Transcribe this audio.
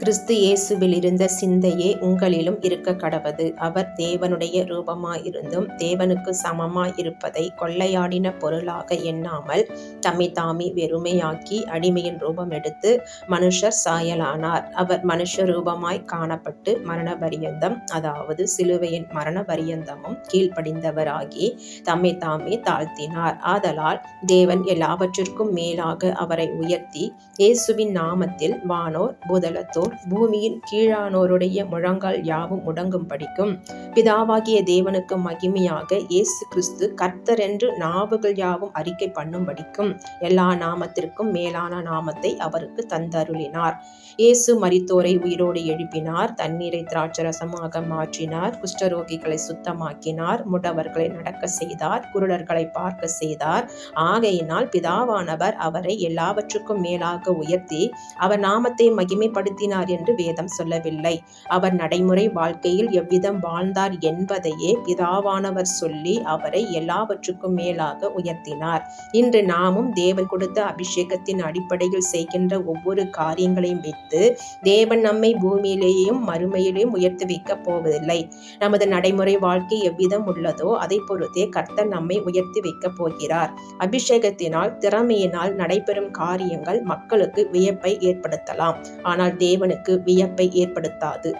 கிறிஸ்து இயேசுவில் இருந்த சிந்தையே உங்களிலும் இருக்க கடவது அவர் தேவனுடைய ரூபமாயிருந்தும் தேவனுக்கு சமமாய் இருப்பதை கொள்ளையாடின பொருளாக எண்ணாமல் தம்மை தாமே வெறுமையாக்கி அடிமையின் ரூபம் எடுத்து மனுஷர் சாயலானார். அவர் மனுஷ ரூபமாய் காணப்பட்டு மரண பரியந்தம் அதாவது சிலுவையின் மரண பரியந்தமும் கீழ்ப்படிந்தவராகி தம்மை தாமே தாழ்த்தினார். ஆதலால் தேவன் எல்லாவற்றிற்கும் மேலாக அவரை உயர்த்தி இயேசுவின் நாமத்தில் வானோர் பூதலத்தோர் பூமியின் கீழானோருடைய முழங்கால் யாவும் முடங்கும் படிக்கும் பிதாவாகிய தேவனுக்கு மகிமையாக இயேசு கிறிஸ்து கர்த்தர் என்று நாவுகள் யாவும் அறிக்கை பண்ணும் படிக்கும் எல்லா நாமத்திற்கும் மேலான நாமத்தை அவருக்கு தந்தருளினார். இயேசு மரித்தோரை உயிரோடு எழுப்பினார் தண்ணீரை திராட்சரசமாக மாற்றினார் குஷ்டரோகிகளை சுத்தமாக்கினார் முடவர்களை நடக்க செய்தார் குருடர்களை பார்க்க செய்தார். ஆகையினால் பிதாவானவர் அவரை எல்லாவற்றுக்கும் மேலாக உயர்த்தி அவர் நாமத்தை மகிமைப்படுத்தினார். வாழ்ந்தார் என்று வேதம் சொல்லவில்லை. அவர் நடைமுறை வாழ்க்கையில் எவ்விதம் வாழ்ந்தார் என்பதையே பிதாவானவர் சொல்லி அவரை எல்லாவற்றுக்கும் மேலாக உயர்த்தினார். இன்று நாமும் தேவன் கொடுத்த அபிஷேகத்தின் அடிப்படையில் செய்கின்ற ஒவ்வொரு காரியங்களையும் வைத்து தேவன் நம்மை பூமியிலேயும் மறுமையிலேயும் உயர்த்தி வைக்கப் போவதில்லை. நமது நடைமுறை வாழ்க்கை எவ்விதம் உள்ளதோ அதை பொறுத்தே கர்த்தர் நம்மை உயர்த்தி வைக்கப் போகிறார். அபிஷேகத்தினால் திறமையினால் நடைபெறும் காரியங்கள் மக்களுக்கு வியப்பை ஏற்படுத்தலாம். ஆனால் தேவன் அவனுக்கு வியப்பை ஏற்படுத்தாது.